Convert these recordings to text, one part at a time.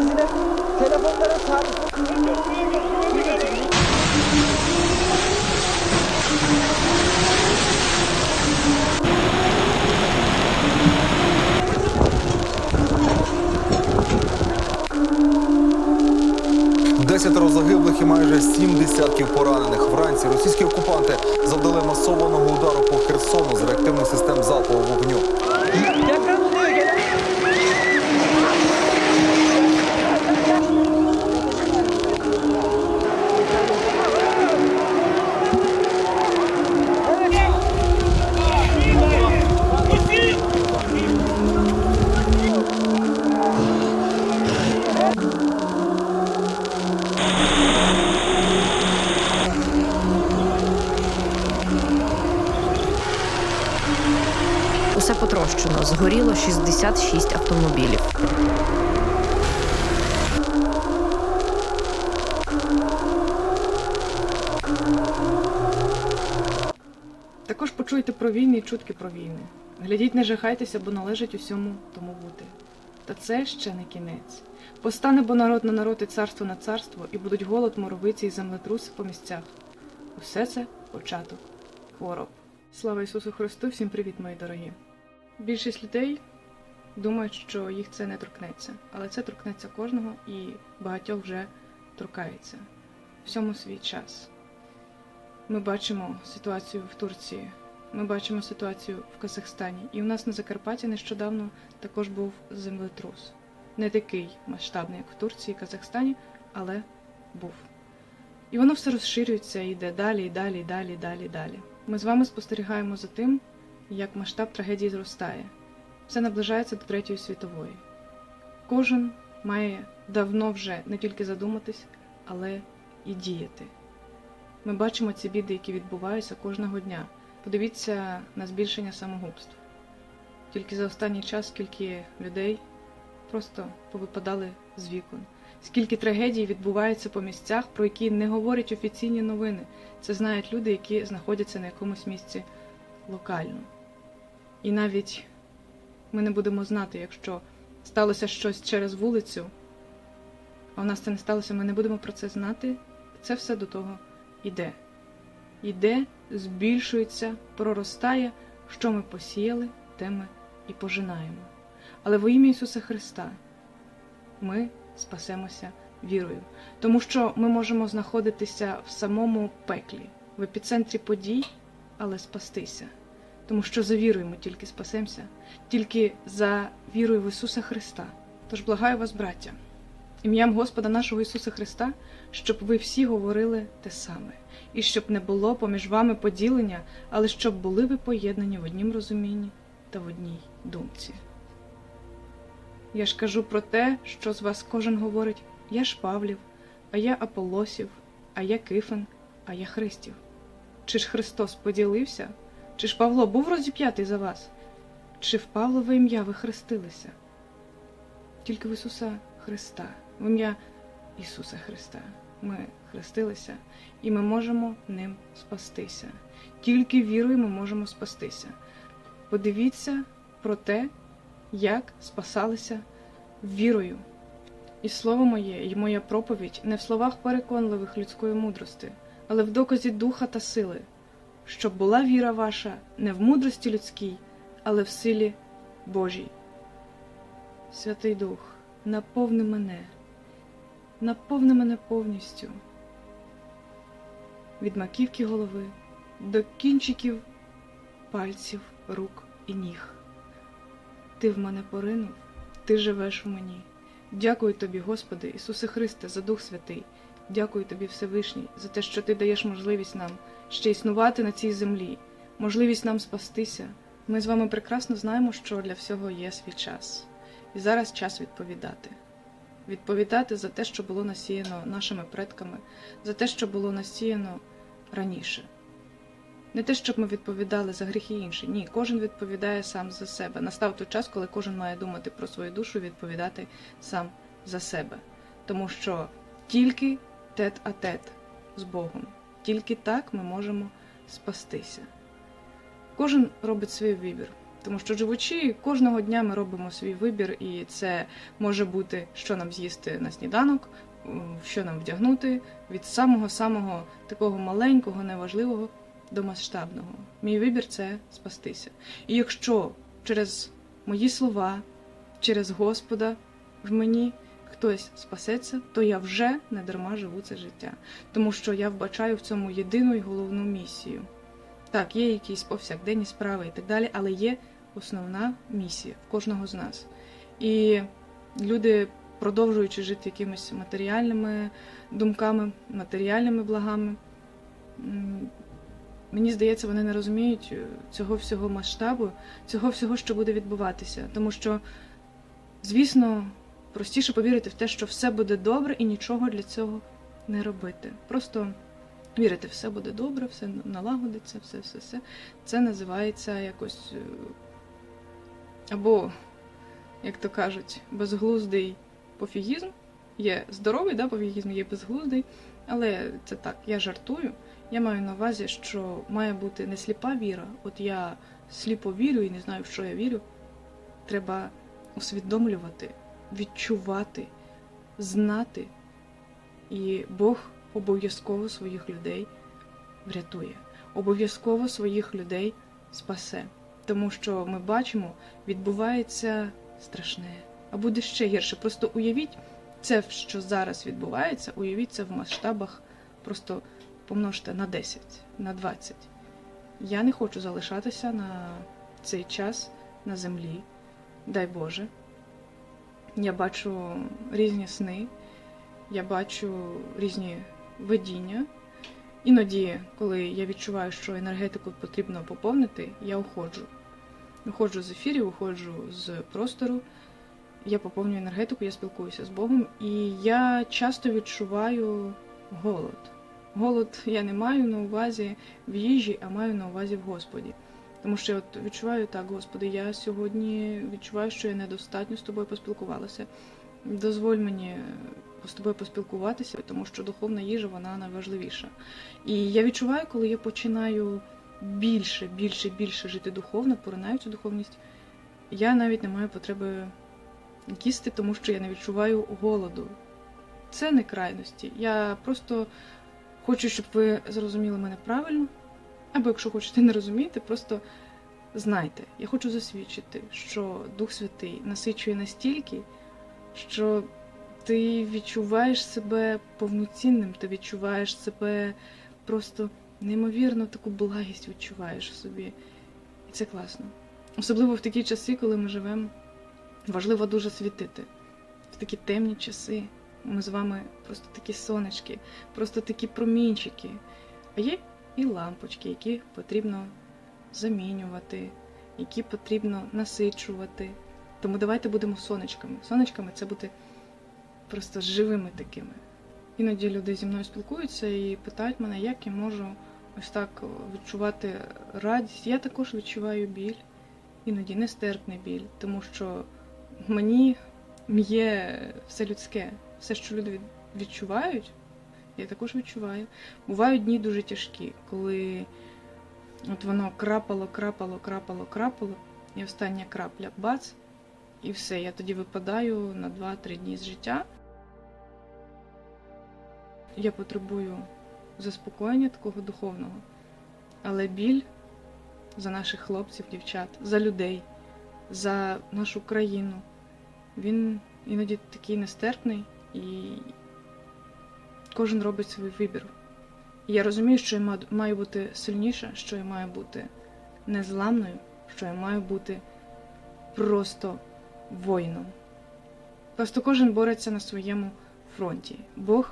Yine telefonların tarifi. Десятеро загиблих і майже сім десятків поранених. Вранці російські окупанти завдали масованого удару по Херсону з реактивних систем залпового 66 автомобілів. Також почуйте про війни і чутки про війни. Глядіть, не жахайтеся, бо належить усьому тому бути. Та це ще не кінець. Постане бо народ на народ і царство на царство, і будуть голод, моровиці і землетруси по місцях. Усе це початок хвороб. Слава Ісусу Христу! Всім привіт, мої дорогі! Більшість людей думають, що їх це не торкнеться, але це торкнеться кожного і багатьох вже торкається. Всьому свій час. Ми бачимо ситуацію в Турції, ми бачимо ситуацію в Казахстані. І у нас на Закарпатті нещодавно також був землетрус. Не такий масштабний, як в Турції Казахстані, але був. І воно все розширюється йде далі, і далі, і далі, і далі, і далі. Ми з вами спостерігаємо за тим, як масштаб трагедії зростає. Все наближається до Третьої світової. Кожен має давно вже не тільки задуматись, але і діяти. Ми бачимо ці біди, які відбуваються кожного дня. Подивіться на збільшення самогубств. Тільки за останній час скільки людей просто повипадали з вікон. Скільки трагедій відбувається по місцях, про які не говорять офіційні новини. Це знають люди, які знаходяться на якомусь місці локально. І навіть ми не будемо знати, якщо сталося щось через вулицю, а у нас це не сталося, ми не будемо про це знати. Це все до того іде. Іде, збільшується, проростає, що ми посіяли, те ми і пожинаємо. Але во ім'я Ісуса Христа ми спасемося вірою, тому що ми можемо знаходитися в самому пеклі, в епіцентрі подій, але спастися. Тому що за вірою ми тільки спасемося, тільки за вірою в Ісуса Христа. Тож благаю вас, браття, ім'ям Господа нашого Ісуса Христа, щоб ви всі говорили те саме, і щоб не було поміж вами поділення, але щоб були ви поєднані в однім розумінні та в одній думці. Я ж кажу про те, що з вас кожен говорить: я ж Павлів, а я Аполосів, а я Кифен, а я Христів. Чи ж Христос поділився? Чи ж Павло був розіп'ятий за вас? Чи в Павлове ім'я ви хрестилися? Тільки в Ісуса Христа, в ім'я Ісуса Христа. Ми хрестилися, і ми можемо ним спастися. Тільки вірою ми можемо спастися. Подивіться про те, як спасалися вірою. І слово моє, і моя проповідь не в словах переконливих людської мудрости, але в доказі духа та сили, щоб була віра ваша не в мудрості людській, але в силі Божій. Святий Дух, наповни мене, наповни мене повністю від маківки голови до кінчиків пальців, рук і ніг. Ти в мене поринув, ти живеш в мені. Дякую тобі, Господи, Ісусе Христе, за Дух Святий. Дякую тобі, Всевишній, за те, що ти даєш можливість нам ще існувати на цій землі, можливість нам спастися. Ми з вами прекрасно знаємо, що для всього є свій час. І зараз час відповідати. Відповідати за те, що було насіяно нашими предками, за те, що було насіяно раніше. Не те, щоб ми відповідали за гріхи інші. Ні, кожен відповідає сам за себе. Настав той час, коли кожен має думати про свою душу і відповідати сам за себе. Тому що тільки тет-а-тет з Богом, тільки так ми можемо спастися. Кожен робить свій вибір. Тому що живучи, кожного дня ми робимо свій вибір, і це може бути, що нам з'їсти на сніданок, що нам вдягнути, від самого самого такого маленького, неважливого до масштабного. Мій вибір це спастися. І якщо через мої слова, через Господа в мені хтось спасеться, то я вже не дарма живу це життя, тому що я вбачаю в цьому єдину і головну місію. Так, є якісь повсякденні справи і так далі, але є основна місія в кожного з нас. І люди, продовжуючи жити якимись матеріальними думками, матеріальними благами, мені здається, вони не розуміють цього всього масштабу, цього всього, що буде відбуватися. Тому що, звісно, простіше повірити в те, що все буде добре і нічого для цього не робити. Просто вірити, все буде добре, все налагодиться, все, все, все. Це називається якось. е, Або, як то кажуть, безглуздий пофігізм. Є здоровий да, пофігізм, є безглуздий, але це так, я жартую. Я маю на увазі, що має бути не сліпа віра. От я сліпо вірю і не знаю, в що я вірю. Треба усвідомлювати, відчувати, знати. І Бог обов'язково своїх людей врятує, обов'язково своїх людей спасе. Тому що ми бачимо, відбувається страшне, а буде ще гірше. Просто уявіть це, що зараз відбувається, уявіть це в масштабах, просто помножте на 10, на 20. Я не хочу залишатися на цей час на землі, дай Боже. Я бачу різні сни, я бачу різні видіння. Іноді, коли я відчуваю, що енергетику потрібно поповнити, я уходжу. Уходжу з ефірів, уходжу з простору, я поповнюю енергетику, я спілкуюся з Богом, і я часто відчуваю голод. Голод я не маю на увазі в їжі, а маю на увазі в Господі. Тому що я от відчуваю так, Господи, я сьогодні відчуваю, що я недостатньо з тобою поспілкувалася. Дозволь мені з тобою поспілкуватися, тому що духовна їжа вона найважливіша. І я відчуваю, коли я починаю більше, більше, більше жити духовно, поринаю цю духовність, я навіть не маю потреби їсти, тому що я не відчуваю голоду. Це не крайності. Я просто хочу, щоб ви зрозуміли мене правильно. Або якщо хочете не розуміти, просто знайте, я хочу засвідчити, що Дух Святий насичує настільки, що ти відчуваєш себе повноцінним, ти відчуваєш себе просто неймовірно таку благість відчуваєш в собі. І це класно. Особливо в такі часи, коли ми живемо, важливо дуже світити. В такі темні часи. Ми з вами просто такі сонечки, просто такі промінчики. А є і лампочки, які потрібно замінювати, які потрібно насичувати. Тому давайте будемо сонечками. Сонечками це бути просто живими такими. Іноді люди зі мною спілкуються і питають мене, як я можу ось так відчувати радість. Я також відчуваю біль, іноді нестерпний біль, тому що мені є все людське, все, що люди відчувають, я також відчуваю. Бувають дні дуже тяжкі, коли от воно крапало, крапало, крапало, крапало, і остання крапля бац, і все, я тоді випадаю на 2-3 дні з життя. Я потребую заспокоєння такого духовного. Але біль за наших хлопців, дівчат, за людей, за нашу країну, він іноді такий нестерпний, і кожен робить свій вибір. І я розумію, що я ма- маю бути сильніша, що я маю бути незламною, що я маю бути просто воїном. Просто кожен бореться на своєму фронті. Бог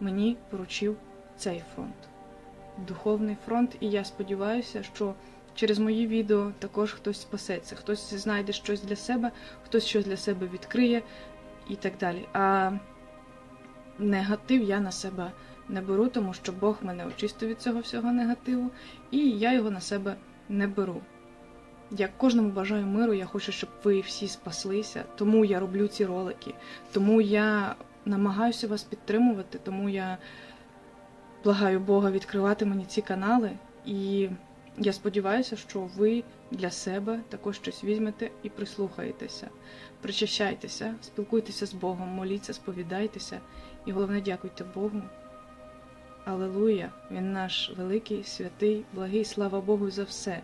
мені поручив цей фронт. Духовний фронт, і я сподіваюся, що через мої відео також хтось спасеться, хтось знайде щось для себе, хтось щось для себе відкриє і так далі. А негатив я на себе не беру, тому що Бог мене очистив від цього всього негативу, і я його на себе не беру. Я кожному бажаю миру, я хочу, щоб ви всі спаслися, тому я роблю ці ролики, тому я намагаюся вас підтримувати, тому я благаю Бога відкривати мені ці канали і Я сподіваюся, що ви для себе також щось візьмете і прислухаєтеся, причащайтеся, спілкуйтеся з Богом, моліться, сповідайтеся і головне дякуйте Богу. Алелуя! Він наш великий, святий, благий, слава Богу за все.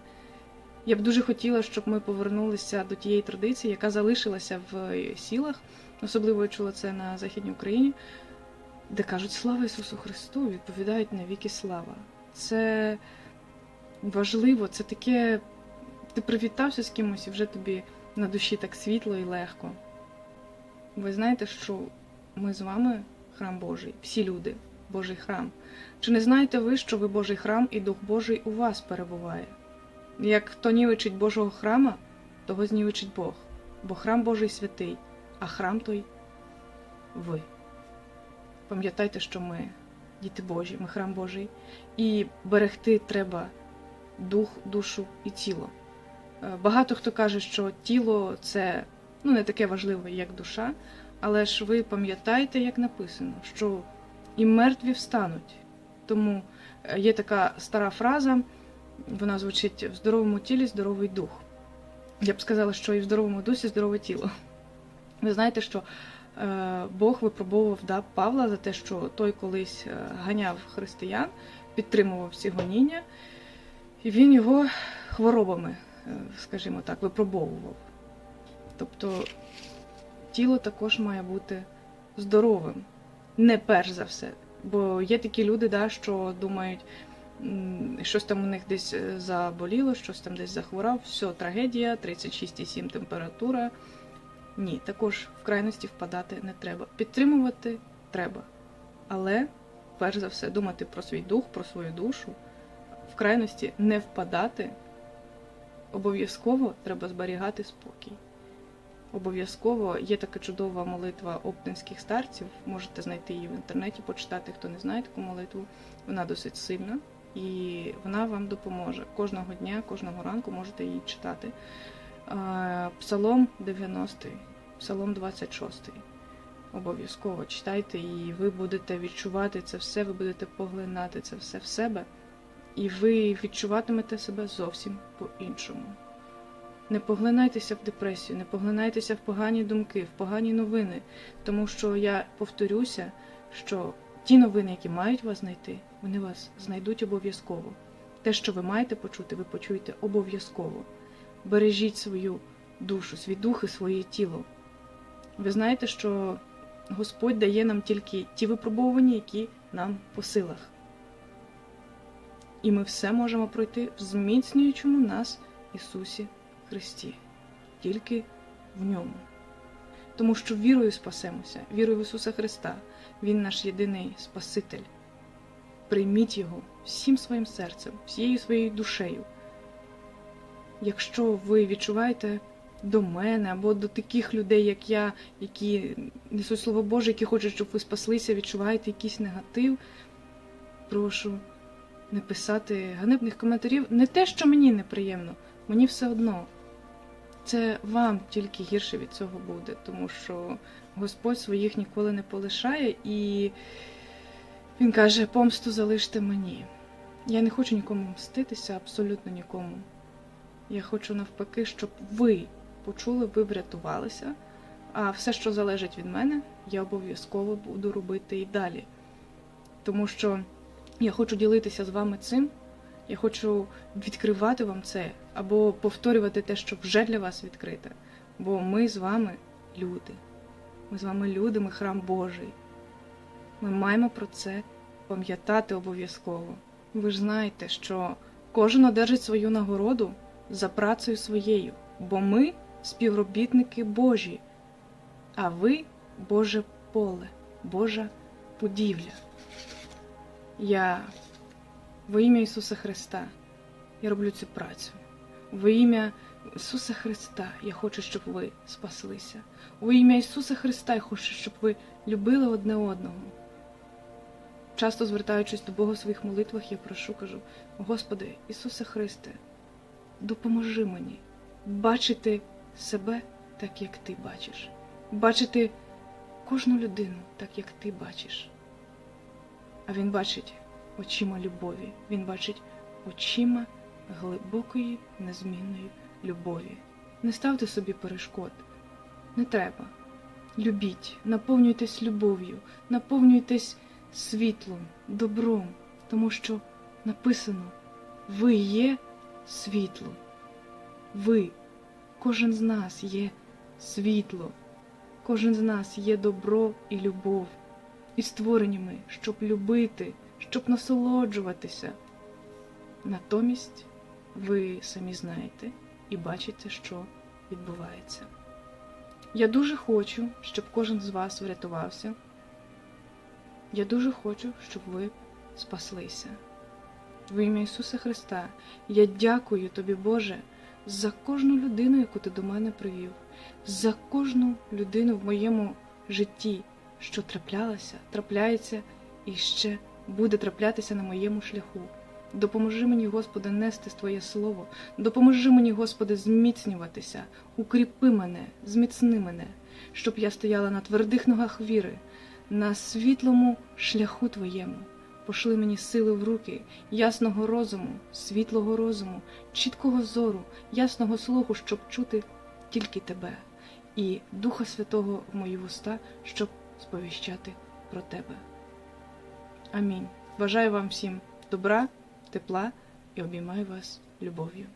Я б дуже хотіла, щоб ми повернулися до тієї традиції, яка залишилася в сілах, особливо я чула це на Західній Україні, де кажуть слава Ісусу Христу, відповідають навіки слава. Це важливо, це таке. Ти привітався з кимось і вже тобі на душі так світло і легко. Ви знаєте, що ми з вами храм Божий, всі люди, Божий храм. Чи не знаєте ви, що ви Божий храм і Дух Божий у вас перебуває? Як хто нівечить Божого храма, того знівечить Бог, бо храм Божий святий, а храм той ви. Пам'ятайте, що ми діти Божі, ми храм Божий, і берегти треба дух, душу і тіло. Е, Багато хто каже, що тіло це ну, не таке важливе, як душа, але ж ви пам'ятаєте, як написано, що і мертві встануть. Тому е, є така стара фраза, вона звучить в здоровому тілі здоровий дух. Я б сказала, що і в здоровому дусі здорове тіло. Ви знаєте, що е, Бог випробовував да, Павла за те, що той колись ганяв християн, підтримував всі гоніння, і він його хворобами, е, скажімо так, випробовував. Тобто тіло також має бути здоровим, не перш за все. Бо є такі люди, да, що думають, щось там у них десь е, заболіло, щось там десь захворав, все, трагедія, 36,7 температура. Ні, також в крайності впадати не треба. Підтримувати треба. Але, перш за все, думати про свій дух, про свою душу, в крайності не впадати. Обов'язково треба зберігати спокій. Обов'язково є така чудова молитва оптинських старців. Можете знайти її в інтернеті, почитати, хто не знає таку молитву. Вона досить сильна і вона вам допоможе. Кожного дня, кожного ранку можете її читати. Псалом 90, Псалом 26. Обов'язково читайте, і ви будете відчувати це все, ви будете поглинати це все в себе, і ви відчуватимете себе зовсім по-іншому. Не поглинайтеся в депресію, не поглинайтеся в погані думки, в погані новини, тому що я повторюся, що ті новини, які мають вас знайти, вони вас знайдуть обов'язково. Те, що ви маєте почути, ви почуєте обов'язково. Бережіть свою душу, свій дух і своє тіло. Ви знаєте, що Господь дає нам тільки ті випробування, які нам по силах. І ми все можемо пройти в зміцнюючому нас Ісусі Христі, тільки в ньому. Тому що вірою спасемося, вірою в Ісуса Христа. Він наш єдиний Спаситель. Прийміть Його всім своїм серцем, всією своєю душею. Якщо ви відчуваєте до мене або до таких людей, як я, які несуть Слово Боже, які хочуть, щоб ви спаслися, відчуваєте якийсь негатив, прошу не писати ганебних коментарів. Не те, що мені неприємно, мені все одно. Це вам тільки гірше від цього буде, тому що Господь своїх ніколи не полишає, і Він каже: помсту залиште мені. Я не хочу нікому мститися, абсолютно нікому. Я хочу навпаки, щоб ви почули, ви врятувалися. А все, що залежить від мене, я обов'язково буду робити і далі. Тому що я хочу ділитися з вами цим. Я хочу відкривати вам це або повторювати те, що вже для вас відкрите. Бо ми з вами люди. Ми з вами люди, ми храм Божий. Ми маємо про це пам'ятати обов'язково. Ви ж знаєте, що кожен одержить свою нагороду за працею своєю, бо ми співробітники Божі, а ви Боже поле, Божа будівля. Я во ім'я Ісуса Христа я роблю цю працю. Во ім'я Ісуса Христа я хочу, щоб ви спаслися. Во ім'я Ісуса Христа я хочу, щоб ви любили одне одного. Часто звертаючись до Бога в своїх молитвах, я прошу, кажу: Господи, Ісусе Христе, допоможи мені бачити себе так, як Ти бачиш, бачити кожну людину так, як Ти бачиш. А Він бачить очима любові, Він бачить очима глибокої, незмінної любові. Не ставте собі перешкод. Не треба. Любіть, наповнюйтесь любов'ю, наповнюйтесь світлом, добром, тому що написано: ви є світло. Ви, кожен з нас є світло, кожен з нас є добро і любов, і створені ми, щоб любити, щоб насолоджуватися. Натомість ви самі знаєте і бачите, що відбувається. Я дуже хочу, щоб кожен з вас врятувався. Я дуже хочу, щоб ви спаслися. В ім'я Ісуса Христа я дякую тобі, Боже, за кожну людину, яку ти до мене привів, за кожну людину в моєму житті, що траплялася, трапляється і ще буде траплятися на моєму шляху. Допоможи мені, Господи, нести Твоє Слово, допоможи мені, Господи, зміцнюватися, укріпи мене, зміцни мене, щоб я стояла на твердих ногах віри, на світлому шляху Твоєму. Пошли мені сили в руки, ясного розуму, світлого розуму, чіткого зору, ясного слуху, щоб чути тільки Тебе, і Духа Святого в мої вуста, щоб сповіщати про Тебе. Амінь. Бажаю вам всім добра, тепла і обіймаю вас любов'ю.